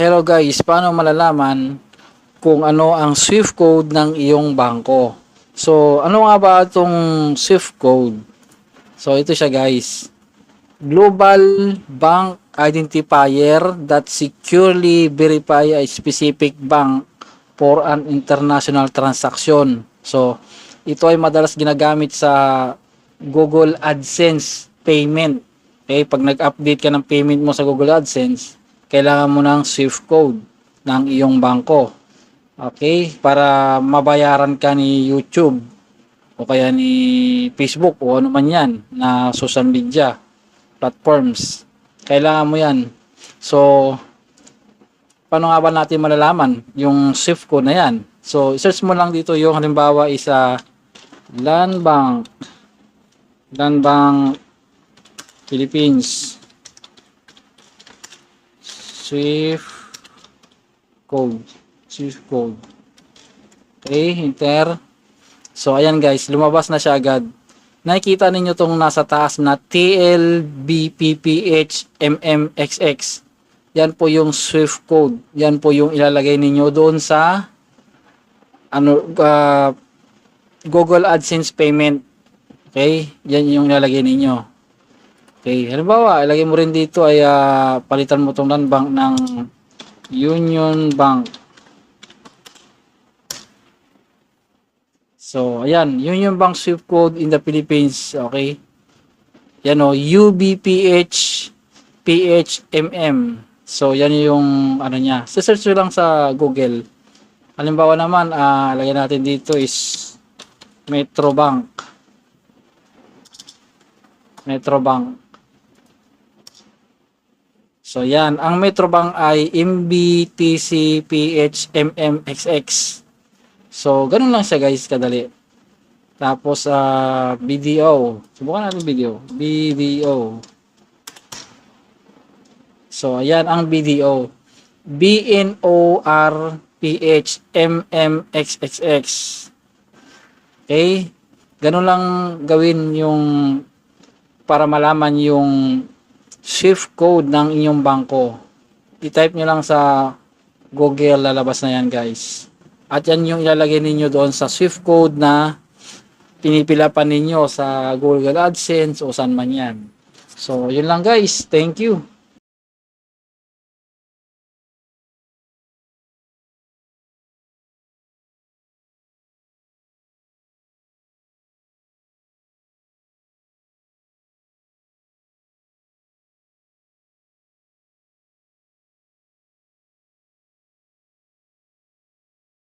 hello guys, paano malalaman kung ano ang SWIFT code ng iyong bangko? So, ano nga ba itong SWIFT code? So, ito siya guys. Global Bank Identifier that securely verify a specific bank for an international transaction. So, ito ay madalas ginagamit sa Google AdSense payment. Okay, pag nag-update ka ng payment mo sa Google AdSense, kailangan mo ng SWIFT code ng iyong bangko. Okay, para mabayaran ka ni YouTube o kaya ni Facebook o ano man yan na social media platforms. Kailangan mo yan. So, paano nga ba natin malalaman yung SWIFT code na yan? So, search mo lang dito yung halimbawa isa Land Bank Land Bank Philippines Swift code. Swift code. Okay enter so ayan guys. Lumabas na siya agad. Nakikita ninyo tong nasa taas na TLBPPH MMXX yan po yung Swift code. Yan po yung ilalagay ninyo doon sa ano ah, Google AdSense payment. Okay? Yan yung ilalagay ninyo Okay, halimbawa, ilagay mo rin dito ay ah, palitan mo tong land bank ng Union Bank. So, ayan, Union Bank Swift Code in the Philippines, okay? Yan o, UBPH PHMM. So, yan yung ano niya. Search nyo lang sa Google. Halimbawa naman, ah, lagyan natin dito is Metro Bank. Metro Bank. So yan, ang Metrobank ay MBTCPHMMXX. So ganun lang siya guys, kadali. Tapos ah BDO. Subukan natin video. BDO. So ayan ang BDO. BNORPHMMXXX. Okay? Ganun lang gawin yung para malaman yung shift code ng inyong bangko. I-type nyo lang sa Google, lalabas na yan guys. At yan yung ilalagay ninyo doon sa Swift code na pinipilapan ninyo sa Google AdSense o saan man yan. So, yun lang guys. Thank you.